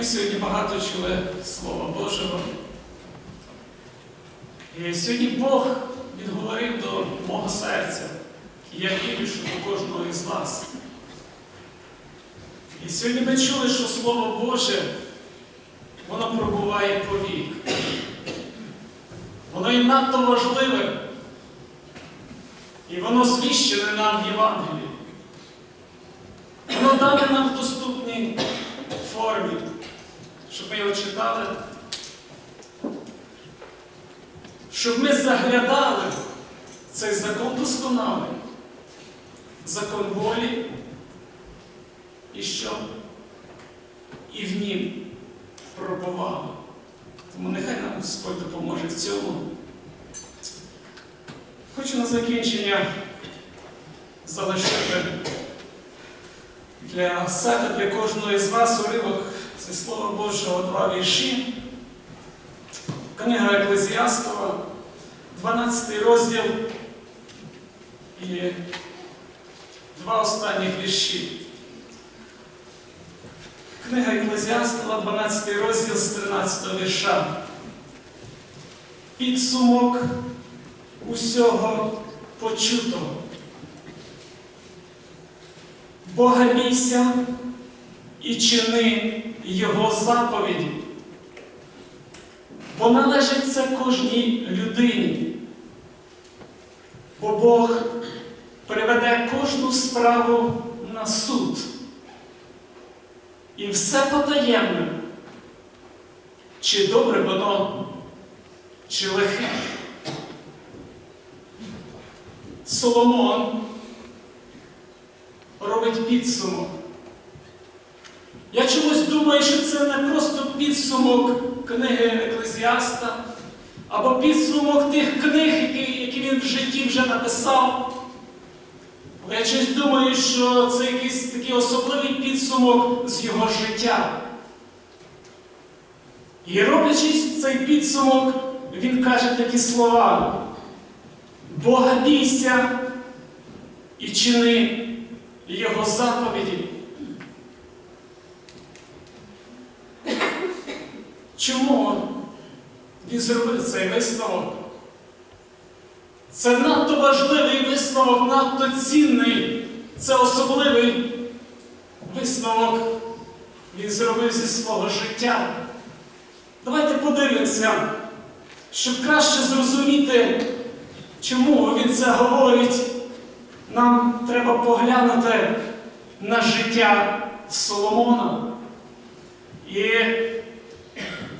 Ми сьогодні багато чули Слова Божого. І сьогодні Бог відговорив до мого серця. І я вірю, що до кожного із вас. І сьогодні ми чули, що Слово Боже, воно пробуває повік. Воно є надто важливе. І воно звіщене нам в Євангелії. Воно дане нам в доступній формі, щоб ми його читали, щоб ми заглядали цей закон досконалий, закон волі і що? І в нім пробували. Тому нехай нам Господь допоможе в цьому. Хочу на закінчення залишити для себе, для кожного із вас уривок зі Слова Божого два вірші. Книга Еклезіастова, 12 розділ і два останніх вірші. Книга Еклезіастова, 12 розділ з 13 вірша. Підсумок усього почутого. Бога бійся і чини Його заповіді, бо належить це кожній людині, бо Бог приведе кожну справу на суд. І все потаємне, чи добре воно, чи лихе. Соломон робить підсумок. Я чомусь думаю, що це не просто підсумок книги Еклезіаста, або підсумок тих книг, які, які він в житті вже написав. Але я щось думаю, що це якийсь такий особливий підсумок з його життя. І роблячи цей підсумок, він каже такі слова. Бога бійся і чини Його заповіді. Чому він зробив цей висновок? Це надто важливий висновок, надто цінний. Це особливий висновок він зробив зі свого життя. Давайте подивимося, щоб краще зрозуміти, чому він це говорить. Нам треба поглянути на життя Соломона. І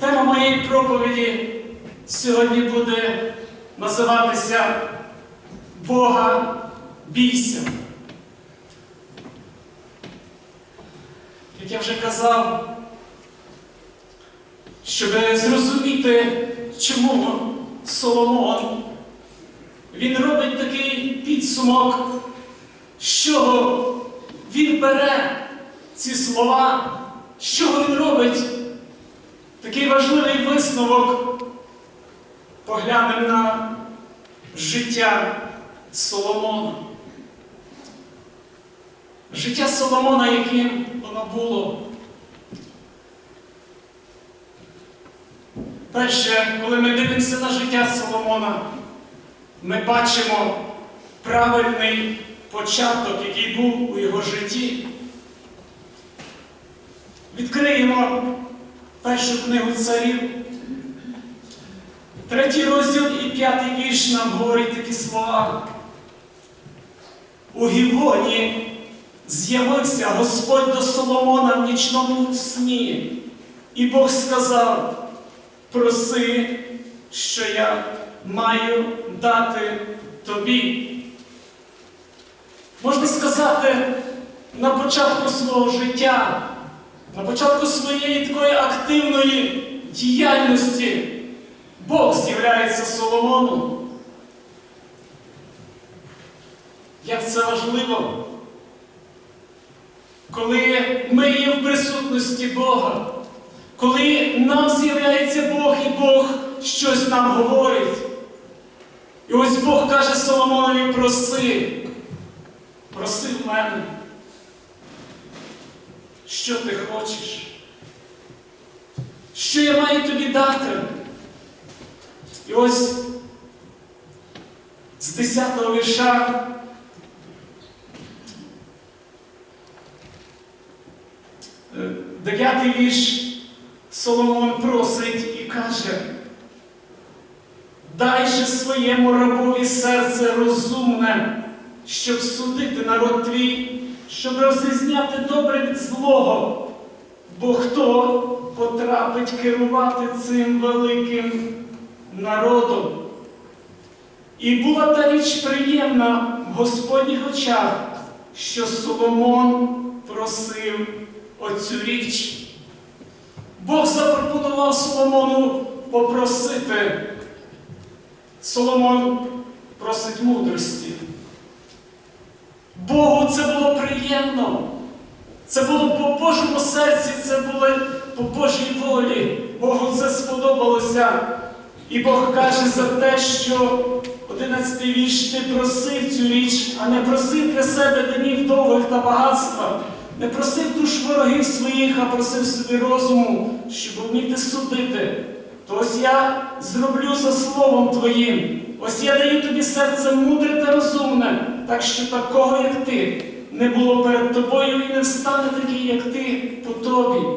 тема моєї проповіді сьогодні буде називатися Бога бійся. Як я вже казав, щоб зрозуміти, чому Соломон він робить такий підсумок, що він бере ці слова, що він робить такий важливий висновок. Поглянемо на життя Соломона. Життя Соломона, яким воно було. Перше, коли ми дивимося на життя Соломона, ми бачимо правильний початок, який був у його житті. Відкриємо першу книгу царів. Третій розділ і п'ятий вірш нам говорить такі слова. У Гівоні з'явився Господь до Соломона в нічному сні, і Бог сказав, проси, що я маю дати тобі. Можна сказати, на початку свого життя, на початку своєї такої активної діяльності Бог з'являється Соломону. Як це важливо, коли ми є в присутності Бога, коли нам з'являється Бог і Бог щось нам говорить. І ось Бог каже Соломонові, проси, проси в мене, що ти хочеш. Що я маю тобі дати? І ось з 10-го вірша е, дев'ятий вірш Соломон просить і каже, дай же своєму рабові серце розумне, щоб судити народ твій, щоб розрізняти добре від злого, бо хто потрапить керувати цим великим народом? І була та річ приємна в Господніх очах, що Соломон просив оцю річ. Бог запропонував Соломону попросити. Соломон просить мудрості. Богу це було приємно. Це було по Божому серці, це було по Божій волі. Богу це сподобалося. І Бог каже за те, що 11 вірш ти просив цю річ, а не просив для себе днів довгих та багатства. Не просив душ ворогів своїх, а просив собі розуму, щоб вміти судити. То ось я зроблю за словом твоїм. Ось я даю тобі серце мудре та розумне, так що такого, як ти, не було перед тобою і не встане такий, як ти, по тобі.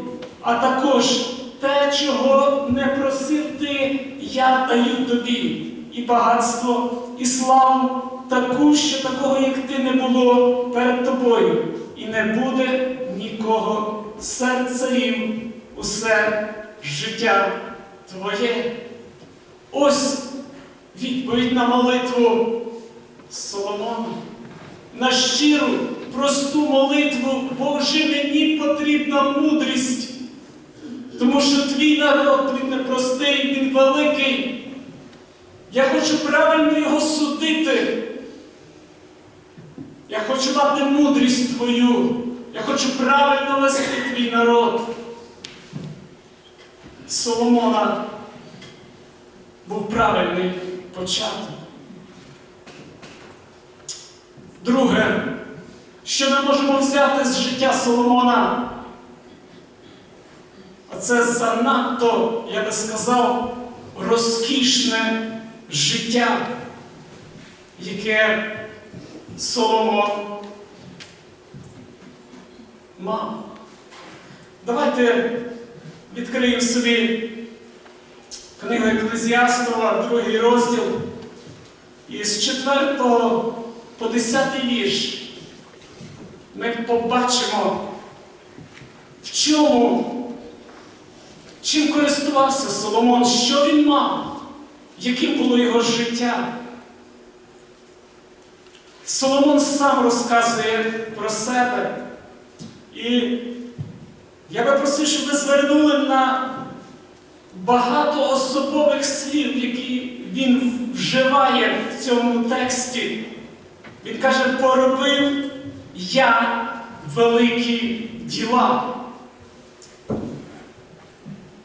А також те, чого не просив ти, я даю тобі. І багатство, і славу, таку, що такого, як ти, не було перед тобою. І не буде нікого серцею усе життя твоє. Ось відповідь на молитву Соломона. На щиру, просту молитву, Боже, мені потрібна мудрість. Тому що твій народ, він не простий, він великий. Я хочу правильно його судити. Я хочу мати мудрість твою. Я хочу правильно вести твій народ. Соломона був правильний початок. Друге, що ми можемо взяти з життя Соломона? А це занадто, я би сказав, розкішне життя, яке Соломон мав. Давайте відкриємо собі книгу Еклезіастова, другий розділ. І з 4 по 10 вірш ми побачимо, в чому, чим користувався Соломон, що він мав, яким було його життя. Соломон сам розказує про себе. І я би просив, щоб ви звернули на багато особових слів, які він вживає в цьому тексті. Він каже, поробив я великі діла.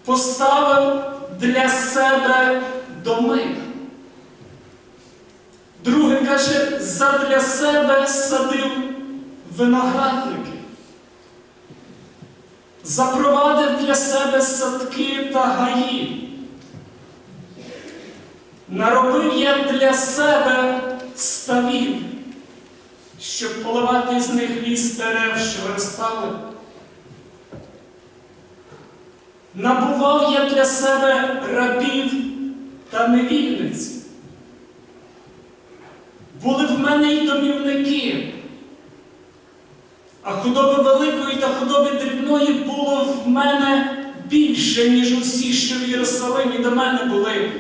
Поставив для себе доми. Друге каже, задля себе садив виноградники. Запровадив для себе садки та гаї. Наробив я для себе ставів, щоб поливати з них ліс дерев, що виростали. Набував я для себе рабів та невільниць. Були в мене й домівники, а худоби великої та худоби дрібної було в мене більше, ніж усі, що в Єрусалимі до мене були.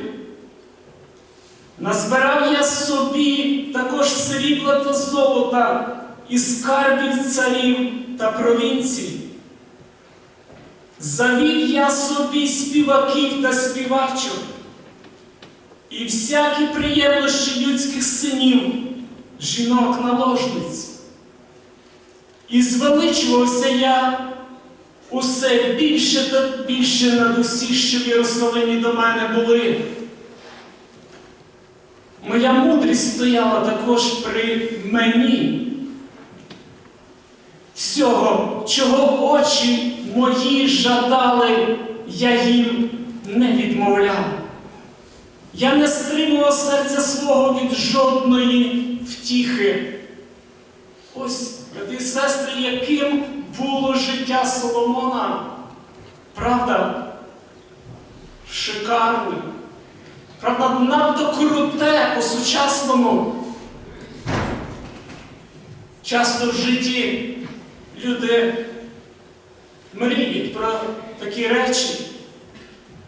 Назбирав я собі також срібла та золота із скарбів царів та провінцій. Завів я собі співаків та співачок, і всякі приємнощі людських синів, жінок наложниць. І звеличувався я усе більше та більше над усі, що в Єрусалимі до мене були. Моя мудрість стояла також при мені. Всього, чого очі мої жадали, я їм не відмовляв. Я не стримував серця свого від жодної втіхи. Ось, брати сестри, яким було життя Соломона. Правда, шикарне. Правда, надто круте по-сучасному. Часто в житті люди мріють про такі речі.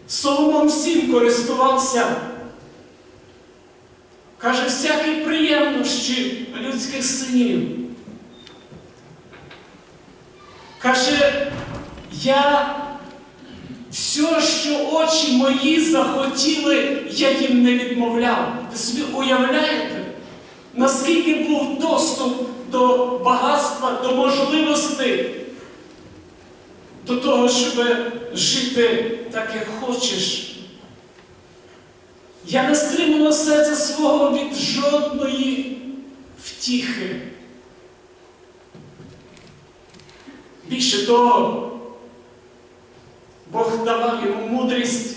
Соломон всім користувався. Каже, всякі приємнощі людських синів. Каже, я все, що очі мої захотіли, я їм не відмовляв. Ви собі уявляєте, наскільки був доступ до багатства, до можливостей, до того, щоб жити так, як хочеш. Я не стримував серця свого від жодної втіхи. Більше того, Бог давав йому мудрість,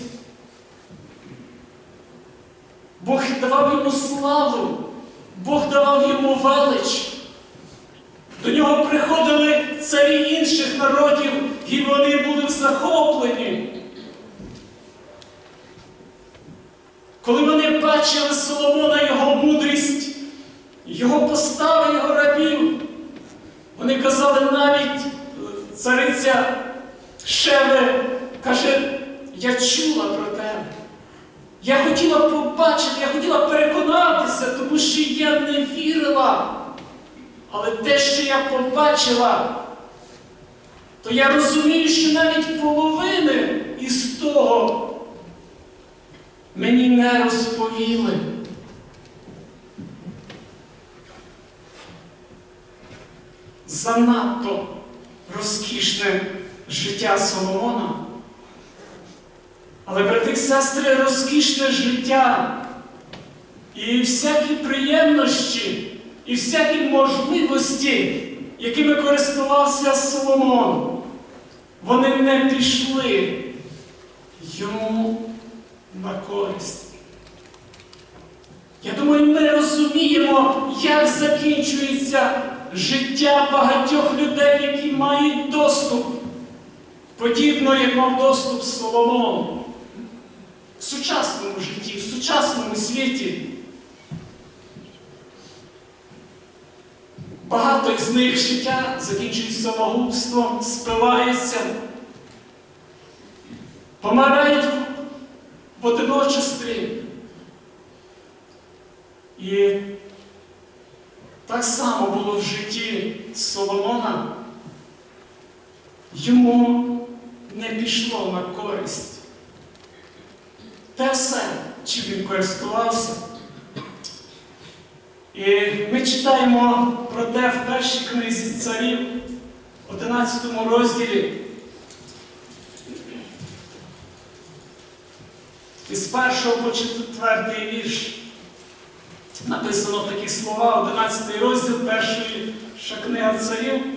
Бог давав йому славу, Бог давав йому велич. До нього приходили царі інших народів, і вони були захоплені. Коли вони бачили Соломона, його мудрість, його постави, його рабів, вони казали навіть е, цариця Шеве каже, я чула про тебе. Я хотіла побачити, я хотіла переконатися, тому що я не вірила. Але те, що я побачила, то я розумію, що навіть половини із того мені не розповіли. Занадто розкішне життя Соломона. Але, брати і сестри, розкішне життя і всякі приємності, і всякі можливості, якими користувався Соломон, вони не пішли йому на користь. Я думаю, ми розуміємо, як закінчується життя багатьох людей, які мають доступ, подібно як мав доступ Соломон. В сучасному житті, в сучасному світі. Багато із них життя закінчують самогубством, спиваються, помирають в одиночестві. І так само було в житті Соломона. Йому не пішло на користь. Те все, чим він користувався. І ми читаємо про те в першій книзі царів, 11 розділі. Із першого по четвертий вірш написано такі слова, 11 розділ першої книга царів.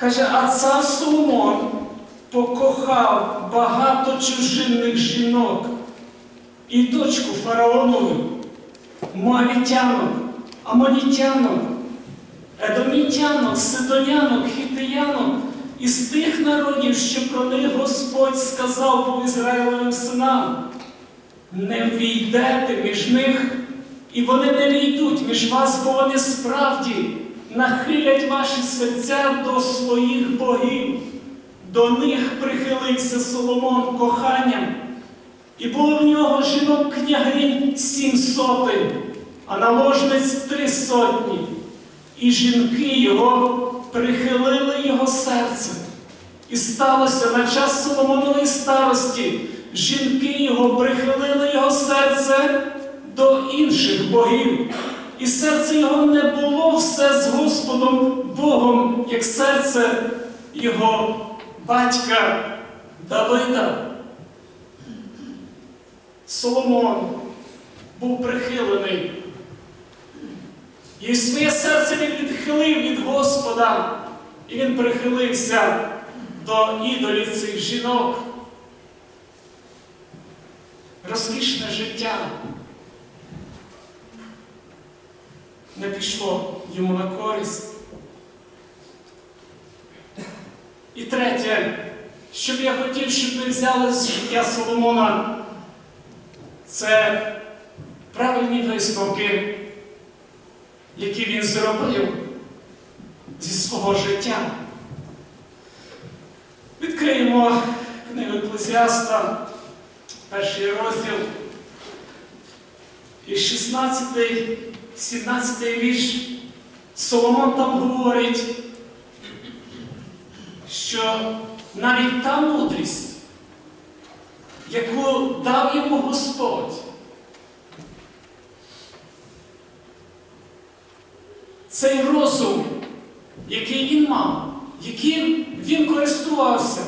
Каже, а цар Соломон покохав багато чужинних жінок і дочку фараонову, Моавітянок, Амонітянок, Едомітянок, Сидонянок, Хітиянок із тих народів, що про них Господь сказав був Ізраїлевим синам. Не війдете між них, і вони не війдуть між вас, бо вони справді нахилять ваші серця до своїх богів. До них прихилився Соломон коханням, і було в нього жінок княгинь сім сотень, а наложниць три сотні. І жінки його прихилили його серце. І сталося на час Соломонової старості. Жінки його прихилили його серце до інших богів. І серце його не було все з Господом Богом, як серце його батька Давида. Соломон був прихилений. І своє серце він відхилив від Господа, і він прихилився до ідолів цих жінок. Розкішне життя не пішло йому на користь. І третє, що б я хотів, щоб ми взяли з життя Соломона, це правильні висновки, які він зробив зі свого життя. Відкриємо книгу Еклезіаста, перший розділ, і 16, 17 вірш. Соломон там говорить, що навіть та мудрість, яку дав йому Господь, цей розум, який він мав, яким він користувався,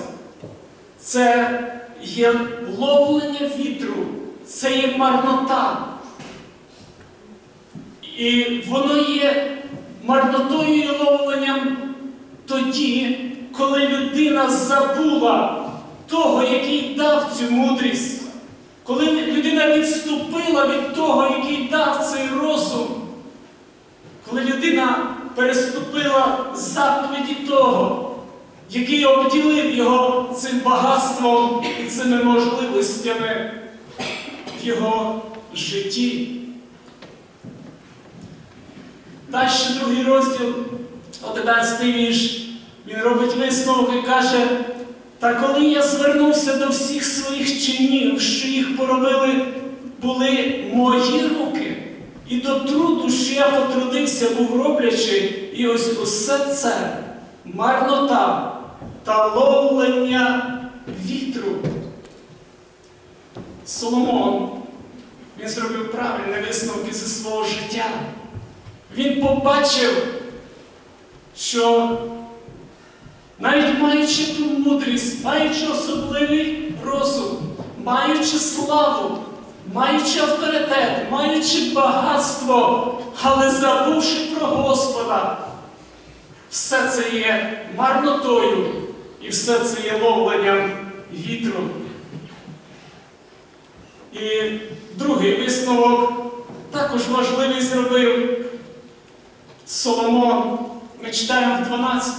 це є ловлення вітру, це є марнота. І воно є марнотою і ловленням тоді, коли людина забула того, який дав цю мудрість, коли людина відступила від того, який дав цей розум, коли людина переступила заповіді того, який обділив його цим багатством і цими можливостями в його житті. Далі другий розділ, 11 вірш, він робить висновок і каже, та коли я звернувся до всіх своїх чинів, що їх поробили, були мої руки, і до труду, що я потрудився, був роблячи, і ось усе це марнота та ловлення вітру. Соломон, він зробив правильні висновки зі свого життя. Він побачив, що навіть маючи ту мудрість, маючи особливий розум, маючи славу, маючи авторитет, маючи багатство, але забувши про Господа, все це є марнотою і все це є ловленням вітру. І другий висновок також важливий зробив. Соломон, ми читаємо в 12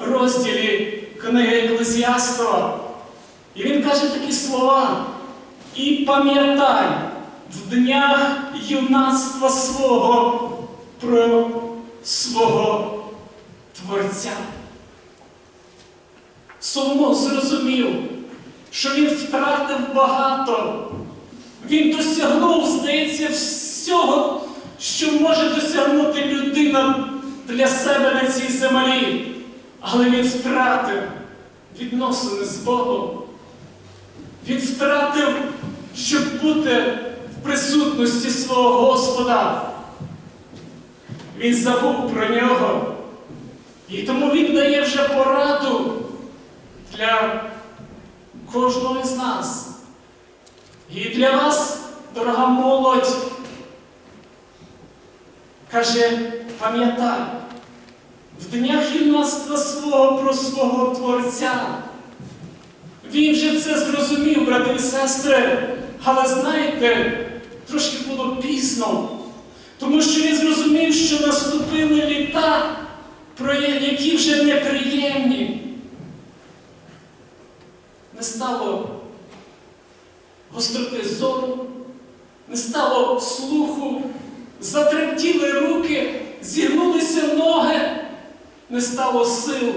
розділі книги Еклезіастова. І він каже такі слова. І пам'ятай в днях юнацтва свого про свого Творця. Соломон зрозумів, що він втратив багато. Він досягнув, здається, всього що може досягнути людина для себе на цій землі, але він втратив відносини з Богом. Він втратив, щоб бути в присутності свого Господа. Він забув про нього. І тому він дає вже пораду для кожного з нас. І для вас, дорога молодь. Каже, пам'ятай, в днях юнацтва свого про свого Творця. Він вже це зрозумів, брати і сестри, але знаєте, трошки було пізно, тому що він зрозумів, що наступили літа, про які вже неприємні. Не стало гостроти зору, не стало слуху. Затремтіли руки, зігнулися ноги, не стало сил,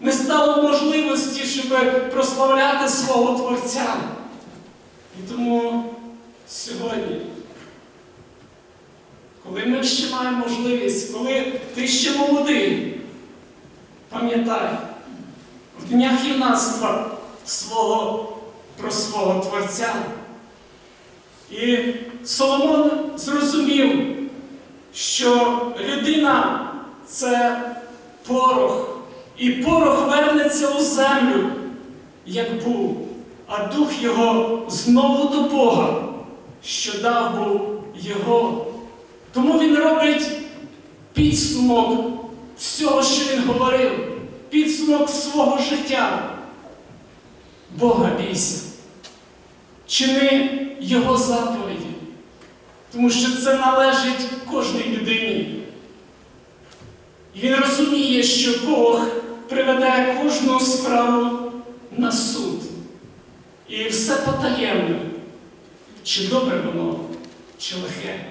не стало можливості, щоб прославляти свого Творця. І тому сьогодні, коли ми ще маємо можливість, коли ти ще молодий, пам'ятай, в днях юнацтва свого про свого Творця. І Соломон зрозумів, що людина це порох, і порох вернеться у землю, як був, а дух його знову до Бога, що дав був його. Тому він робить підсумок всього, що він говорив. підсумок свого життя. Бога бійся. Чини Його заповіді, тому що це належить кожній людині. І він розуміє, що Бог приведе кожну справу на суд. І все потаємне, чи добре воно, чи лихе.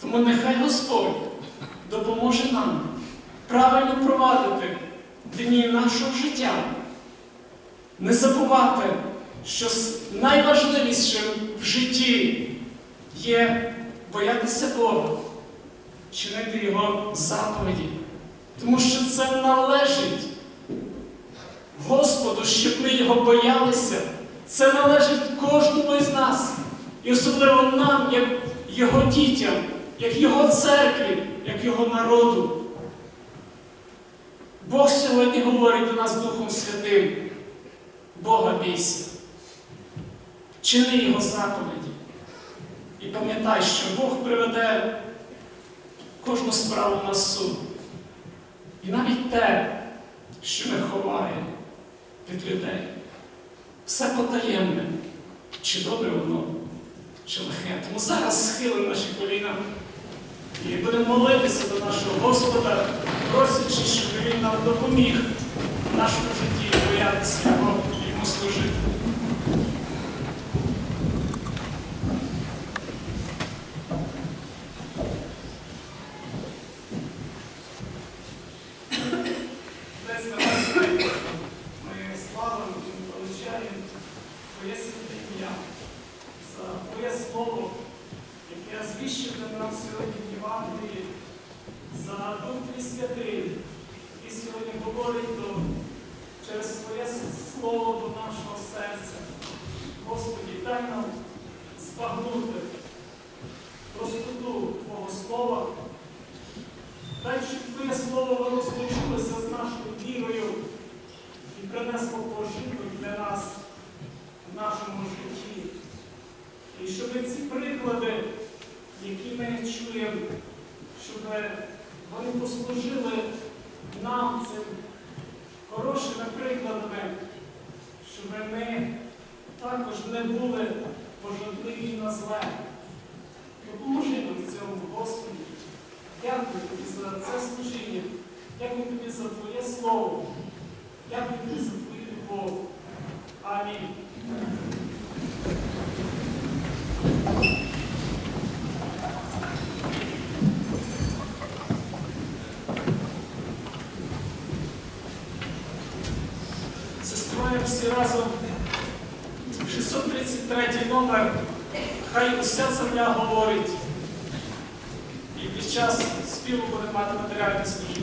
Тому нехай Господь допоможе нам правильно провадити дні нашого життя, не забувати, що найважливішим в житті є боятися Бога, чинити Його заповіді, тому що це належить Господу, щоб ми Його боялися. Це належить кожному із нас. І особливо нам, як Його дітям, як Його церкві, як Його народу. Бог сьогодні говорить до нас Духом Святим. Бога бійся. Чини Його заповіді. І пам'ятай, що Бог приведе кожну справу на суд. І навіть те, що ми ховаємо від людей. Все потаємне, чи добре воно, чи лихе. Тому зараз схилимо наші коліна і будемо молитися до нашого Господа, просячи, щоб Він нам допоміг в нашому житті боятися і йому служити. Десь на нас ми славимо і величаємо Твоє святе ім'я Твоє слово, яке звіщив нам сьогодні в Євангелії, за Дух Святий, який сьогодні говорить до, через Твоє слово до нашого серця. Господи, дай нам збагнути простоту Твого Слова. Дай, щоб Твоє слово воно злучилося з нашою вірою і принесло пожиток для нас в нашому житті. І щоб ці приклади, які ми чуємо, щоб вони послужили нам цим хорошими прикладами, щоб ми також не були пожадливі на зле. Допоможи нам в цьому, Господи. Дякую тобі за це служіння. Дякую тобі за Твоє Слово. Дякую тобі за Твою любов. Амінь. Уся земля говорить. І під час співу буде мати матеріальне служіння.